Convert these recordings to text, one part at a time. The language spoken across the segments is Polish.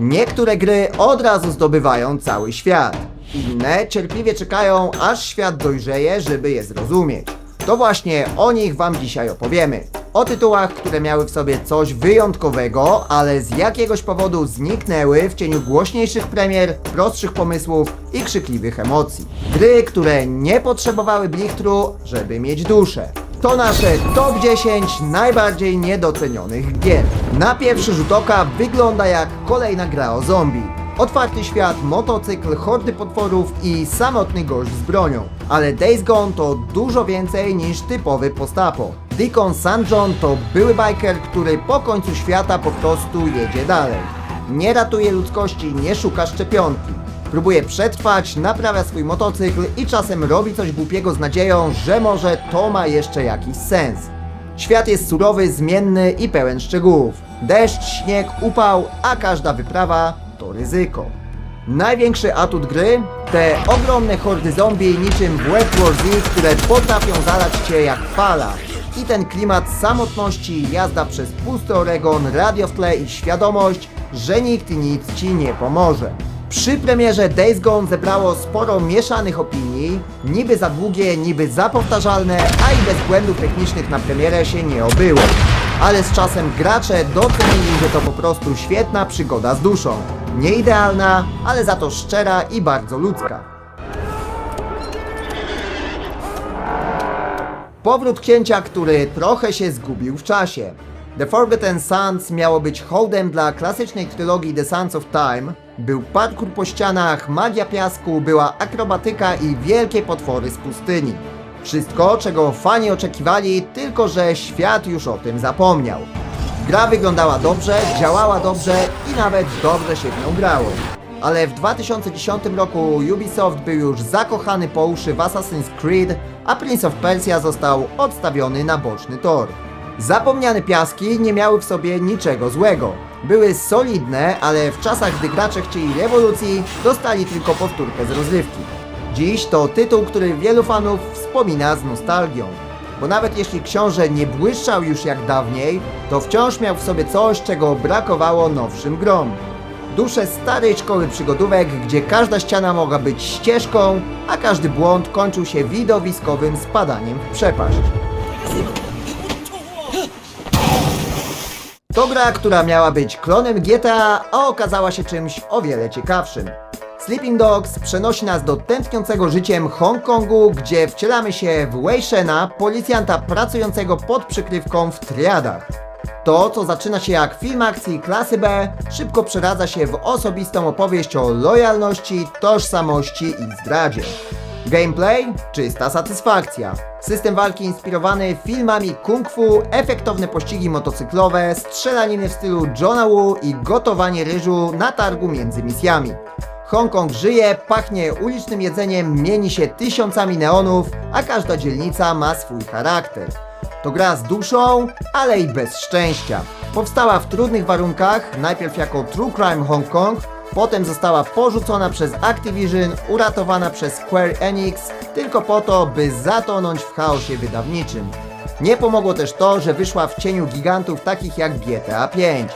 Niektóre gry od razu zdobywają cały świat. Inne cierpliwie czekają, aż świat dojrzeje, żeby je zrozumieć. To właśnie o nich Wam dzisiaj opowiemy. O tytułach, które miały w sobie coś wyjątkowego, ale z jakiegoś powodu zniknęły w cieniu głośniejszych premier, prostszych pomysłów i krzykliwych emocji. Gry, które nie potrzebowały blichtru, żeby mieć duszę. To nasze top 10 najbardziej niedocenionych gier. Na pierwszy rzut oka wygląda jak kolejna gra o zombie. Otwarty świat, motocykl, hordy potworów i samotny gość z bronią. Ale Days Gone to dużo więcej niż typowy postapo. Deacon St. John to były biker, który po końcu świata po prostu jedzie dalej. Nie ratuje ludzkości, nie szuka szczepionki. Próbuje przetrwać, naprawia swój motocykl i czasem robi coś głupiego z nadzieją, że może to ma jeszcze jakiś sens. Świat jest surowy, zmienny i pełen szczegółów. Deszcz, śnieg, upał, a każda wyprawa to ryzyko. Największy atut gry? Te ogromne hordy zombie niczym w World War Z, które potrafią zalać cię jak fala. I ten klimat samotności, jazda przez pusty Oregon, radio w tle i świadomość, że nikt nic ci nie pomoże. Przy premierze Days Gone zebrało sporo mieszanych opinii, niby za długie, niby za powtarzalne, a i bez błędów technicznych na premierę się nie obyło. Ale z czasem gracze docenili, że to po prostu świetna przygoda z duszą. Nie idealna, ale za to szczera i bardzo ludzka. Powrót księcia, który trochę się zgubił w czasie. The Forgotten Sands miało być hołdem dla klasycznej trylogii The Sands of Time. Był parkour po ścianach, magia piasku, była akrobatyka i wielkie potwory z pustyni. Wszystko, czego fani oczekiwali, tylko że świat już o tym zapomniał. Gra wyglądała dobrze, działała dobrze i nawet dobrze się w nią grało. Ale w 2010 roku Ubisoft był już zakochany po uszy w Assassin's Creed, a Prince of Persia został odstawiony na boczny tor. Zapomniane piaski nie miały w sobie niczego złego. Były solidne, ale w czasach, gdy gracze chcieli rewolucji, dostali tylko powtórkę z rozrywki. Dziś to tytuł, który wielu fanów wspomina z nostalgią. Bo nawet jeśli książę nie błyszczał już jak dawniej, to wciąż miał w sobie coś, czego brakowało nowszym grom. Duszę starej szkoły przygodówek, gdzie każda ściana mogła być ścieżką, a każdy błąd kończył się widowiskowym spadaniem w przepaść. To gra, która miała być klonem GTA, a okazała się czymś o wiele ciekawszym. Sleeping Dogs przenosi nas do tętniącego życiem Hongkongu, gdzie wcielamy się w Wei Shena, policjanta pracującego pod przykrywką w triadach. To, co zaczyna się jak film akcji klasy B, szybko przeradza się w osobistą opowieść o lojalności, tożsamości i zdradzie. Gameplay? Czysta satysfakcja. System walki inspirowany filmami kung fu, efektowne pościgi motocyklowe, strzelaniny w stylu Johna Woo i gotowanie ryżu na targu między misjami. Hongkong żyje, pachnie ulicznym jedzeniem, mieni się tysiącami neonów, a każda dzielnica ma swój charakter. To gra z duszą, ale i bez szczęścia. Powstała w trudnych warunkach, najpierw jako True Crime Hong Kong, potem została porzucona przez Activision, uratowana przez Square Enix, tylko po to, by zatonąć w chaosie wydawniczym. Nie pomogło też to, że wyszła w cieniu gigantów takich jak GTA 5.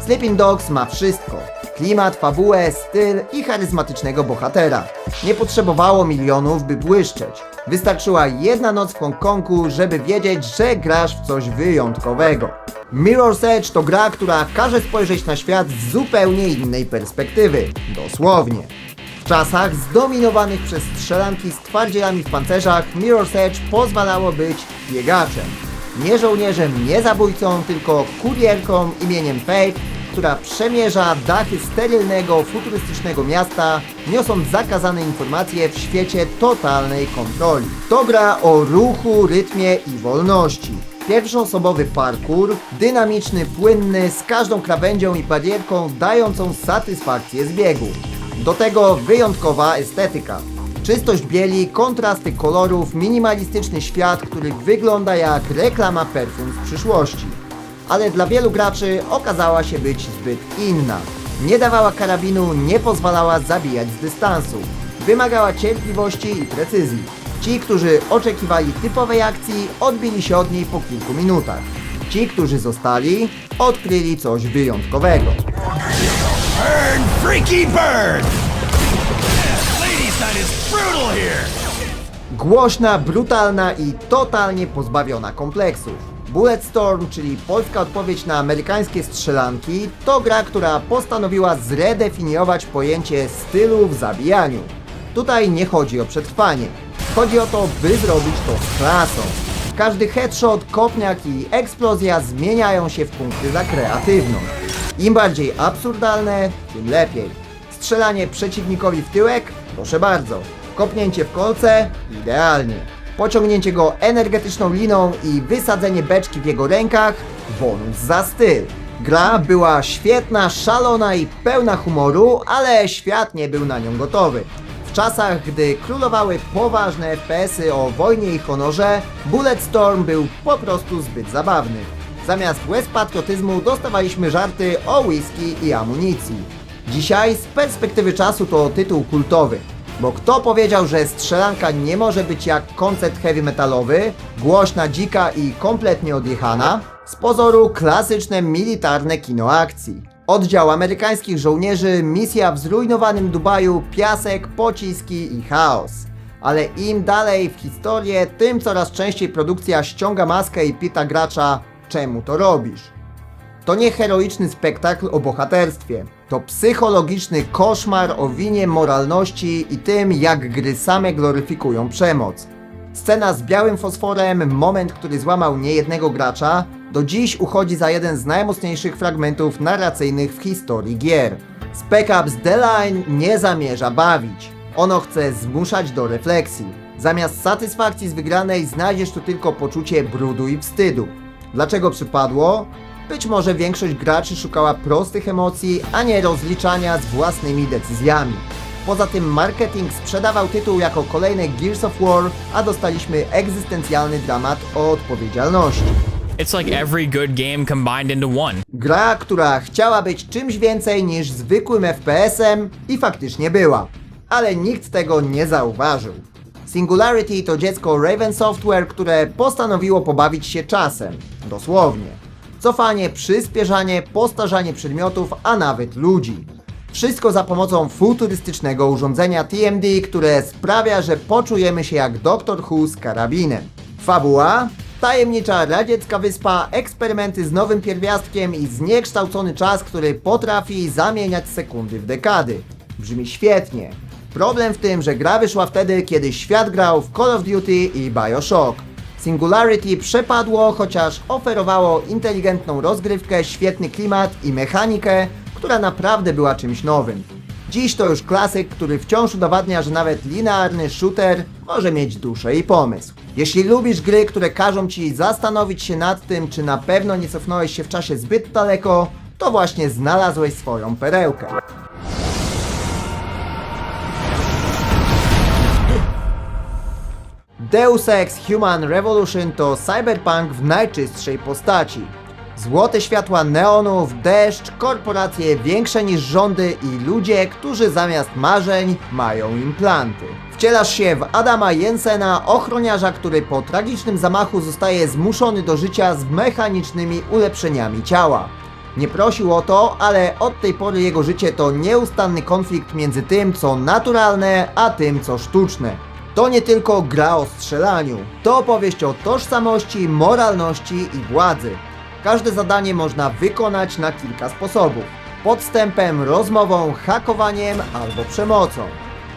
Sleeping Dogs ma wszystko. Klimat, fabułę, styl i charyzmatycznego bohatera. Nie potrzebowało milionów, by błyszczeć. Wystarczyła jedna noc w Hongkongu, żeby wiedzieć, że grasz w coś wyjątkowego. Mirror's Edge to gra, która każe spojrzeć na świat z zupełnie innej perspektywy. Dosłownie. W czasach zdominowanych przez strzelanki z twardzielami w pancerzach, Mirror's Edge pozwalało być biegaczem. Nie żołnierzem, nie zabójcą, tylko kurierką imieniem Faith, która przemierza dachy sterylnego, futurystycznego miasta, niosąc zakazane informacje w świecie totalnej kontroli. To gra o ruchu, rytmie i wolności. Pierwszoosobowy parkour, dynamiczny, płynny, z każdą krawędzią i barierką dającą satysfakcję z biegu. Do tego wyjątkowa estetyka. Czystość bieli, kontrasty kolorów, minimalistyczny świat, który wygląda jak reklama perfum z przyszłości. Ale dla wielu graczy okazała się być zbyt inna. Nie dawała karabinu, nie pozwalała zabijać z dystansu. Wymagała cierpliwości i precyzji. Ci, którzy oczekiwali typowej akcji, odbili się od niej po kilku minutach. Ci, którzy zostali, odkryli coś wyjątkowego. Freaky bird! Ladies' night is brutal here! Głośna, brutalna i totalnie pozbawiona kompleksów. Bulletstorm, czyli polska odpowiedź na amerykańskie strzelanki, to gra, która postanowiła zredefiniować pojęcie stylu w zabijaniu. Tutaj nie chodzi o przetrwanie. Chodzi o to, by zrobić to z klasą. Każdy headshot, kopniak i eksplozja zmieniają się w punkty za kreatywność. Im bardziej absurdalne, tym lepiej. Strzelanie przeciwnikowi w tyłek? Proszę bardzo. Kopnięcie w kolce? Idealnie. Pociągnięcie go energetyczną liną i wysadzenie beczki w jego rękach? Bonus za styl. Gra była świetna, szalona i pełna humoru, ale świat nie był na nią gotowy. Czasach, gdy królowały poważne FPS-y o wojnie i honorze, Bulletstorm był po prostu zbyt zabawny. Zamiast łez patriotyzmu dostawaliśmy żarty o whisky i amunicji. Dzisiaj z perspektywy czasu to tytuł kultowy. Bo kto powiedział, że strzelanka nie może być jak koncert heavy metalowy, głośna, dzika i kompletnie odjechana? Z pozoru klasyczne militarne kino akcji. Oddział amerykańskich żołnierzy, misja w zrujnowanym Dubaju, piasek, pociski i chaos. Ale im dalej w historię, tym coraz częściej produkcja ściąga maskę i pita gracza czemu to robisz? To nie heroiczny spektakl o bohaterstwie. To psychologiczny koszmar o winie moralności i tym, jak gry same gloryfikują przemoc. Scena z białym fosforem, moment, który złamał niejednego gracza, do dziś uchodzi za jeden z najmocniejszych fragmentów narracyjnych w historii gier. Spec Ops The Line nie zamierza bawić. Ono chce zmuszać do refleksji. Zamiast satysfakcji z wygranej znajdziesz tu tylko poczucie brudu i wstydu. Dlaczego przypadło? Być może większość graczy szukała prostych emocji, a nie rozliczania z własnymi decyzjami. Poza tym marketing sprzedawał tytuł jako kolejny Gears of War, a dostaliśmy egzystencjalny dramat o odpowiedzialności. It's like every good game combined into one. Gra, która chciała być czymś więcej niż zwykłym FPS-em i faktycznie była. Ale nikt tego nie zauważył. Singularity to dziecko Raven Software, które postanowiło pobawić się czasem. Dosłownie. Cofanie, przyspieszanie, postarzanie przedmiotów, a nawet ludzi. Wszystko za pomocą futurystycznego urządzenia TMD, które sprawia, że poczujemy się jak Doctor Who z karabinem. Fabuła? Tajemnicza radziecka wyspa, eksperymenty z nowym pierwiastkiem i zniekształcony czas, który potrafi zamieniać sekundy w dekady. Brzmi świetnie. Problem w tym, że gra wyszła wtedy, kiedy świat grał w Call of Duty i Bioshock. Singularity przepadło, chociaż oferowało inteligentną rozgrywkę, świetny klimat i mechanikę, która naprawdę była czymś nowym. Dziś to już klasyk, który wciąż udowadnia, że nawet linearny shooter może mieć duszę i pomysł. Jeśli lubisz gry, które każą ci zastanowić się nad tym, czy na pewno nie cofnąłeś się w czasie zbyt daleko, to właśnie znalazłeś swoją perełkę. Deus Ex Human Revolution to cyberpunk w najczystszej postaci. Złote światła neonów, deszcz, korporacje większe niż rządy i ludzie, którzy zamiast marzeń mają implanty. Wcielasz się w Adama Jensena, ochroniarza, który po tragicznym zamachu zostaje zmuszony do życia z mechanicznymi ulepszeniami ciała. Nie prosił o to, ale od tej pory jego życie to nieustanny konflikt między tym, co naturalne, a tym, co sztuczne. To nie tylko gra o strzelaniu. To opowieść o tożsamości, moralności i władzy. Każde zadanie można wykonać na kilka sposobów. Podstępem, rozmową, hakowaniem albo przemocą.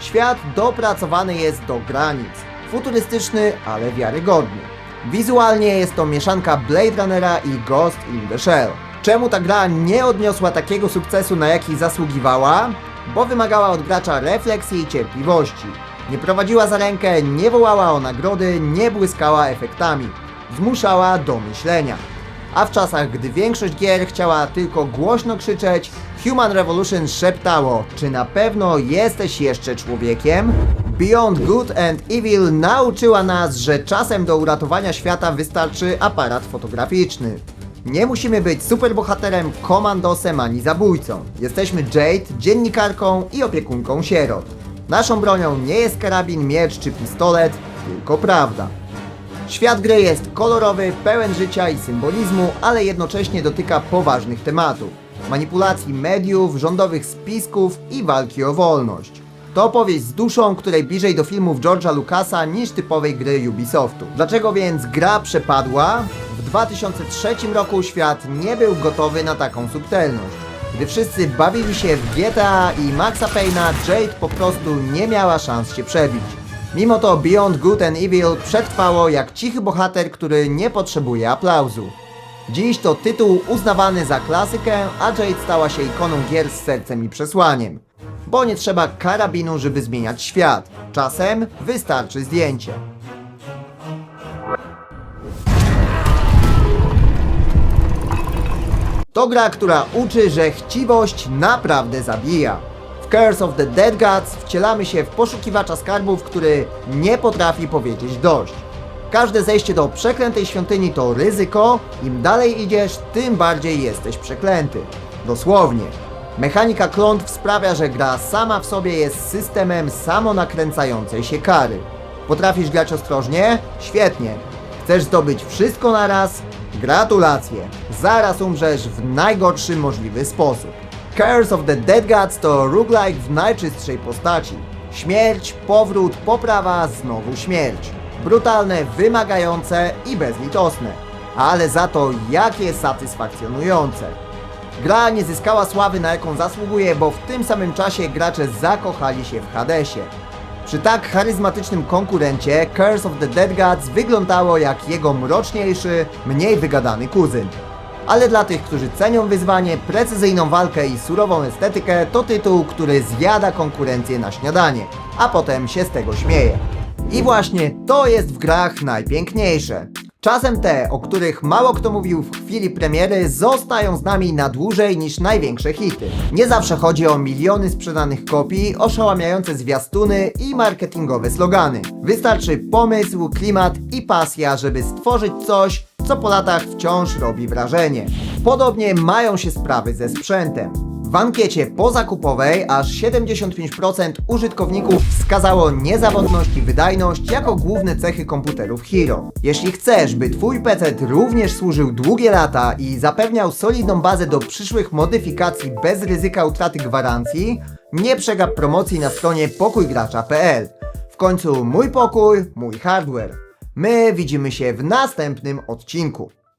Świat dopracowany jest do granic. Futurystyczny, ale wiarygodny. Wizualnie jest to mieszanka Blade Runnera i Ghost in the Shell. Czemu ta gra nie odniosła takiego sukcesu, na jaki zasługiwała? Bo wymagała od gracza refleksji i cierpliwości. Nie prowadziła za rękę, nie wołała o nagrody, nie błyskała efektami. Zmuszała do myślenia. A w czasach, gdy większość gier chciała tylko głośno krzyczeć, Human Revolution szeptało, czy na pewno jesteś jeszcze człowiekiem? Beyond Good and Evil nauczyła nas, że czasem do uratowania świata wystarczy aparat fotograficzny. Nie musimy być superbohaterem, komandosem ani zabójcą. Jesteśmy Jade, dziennikarką i opiekunką sierot. Naszą bronią nie jest karabin, miecz czy pistolet, tylko prawda. Świat gry jest kolorowy, pełen życia i symbolizmu, ale jednocześnie dotyka poważnych tematów. manipulacji mediów, rządowych spisków i walki o wolność. To opowieść z duszą, której bliżej do filmów George'a Lucasa niż typowej gry Ubisoftu. Dlaczego więc gra przepadła? W 2003 roku świat nie był gotowy na taką subtelność. Gdy wszyscy bawili się w GTA i Maxa Payne'a, Jade po prostu nie miała szans się przebić. Mimo to Beyond Good and Evil przetrwało jak cichy bohater, który nie potrzebuje aplauzu. Dziś to tytuł uznawany za klasykę, a Jade stała się ikoną gier z sercem i przesłaniem. Bo nie trzeba karabinu, żeby zmieniać świat. Czasem wystarczy zdjęcie. To gra, która uczy, że chciwość naprawdę zabija. Curse of the Dead Gods wcielamy się w poszukiwacza skarbów, który nie potrafi powiedzieć dość. Każde zejście do przeklętej świątyni to ryzyko, im dalej idziesz, tym bardziej jesteś przeklęty. Dosłownie. Mechanika klątw sprawia, że gra sama w sobie jest systemem samonakręcającej się kary. Potrafisz grać ostrożnie? Świetnie. Chcesz zdobyć wszystko na raz? Gratulacje! Zaraz umrzesz w najgorszy możliwy sposób. Curse of the Dead Gods to roguelike w najczystszej postaci. Śmierć, powrót, poprawa, znowu śmierć. Brutalne, wymagające i bezlitosne. Ale za to jakie satysfakcjonujące. Gra nie zyskała sławy na jaką zasługuje, bo w tym samym czasie gracze zakochali się w Hadesie. Przy tak charyzmatycznym konkurencie Curse of the Dead Gods wyglądało jak jego mroczniejszy, mniej wygadany kuzyn. Ale dla tych, którzy cenią wyzwanie, precyzyjną walkę i surową estetykę, to tytuł, który zjada konkurencję na śniadanie, a potem się z tego śmieje. I właśnie to jest w grach najpiękniejsze. Czasem te, o których mało kto mówił w chwili premiery, zostają z nami na dłużej niż największe hity. Nie zawsze chodzi o miliony sprzedanych kopii, oszałamiające zwiastuny i marketingowe slogany. Wystarczy pomysł, klimat i pasja, żeby stworzyć coś, co po latach wciąż robi wrażenie. Podobnie mają się sprawy ze sprzętem. W ankiecie pozakupowej aż 75% użytkowników wskazało niezawodność i wydajność jako główne cechy komputerów Hero. Jeśli chcesz, by Twój PC również służył długie lata i zapewniał solidną bazę do przyszłych modyfikacji bez ryzyka utraty gwarancji, nie przegap promocji na stronie pokójgracza.pl. W końcu mój pokój, mój hardware. My widzimy się w następnym odcinku.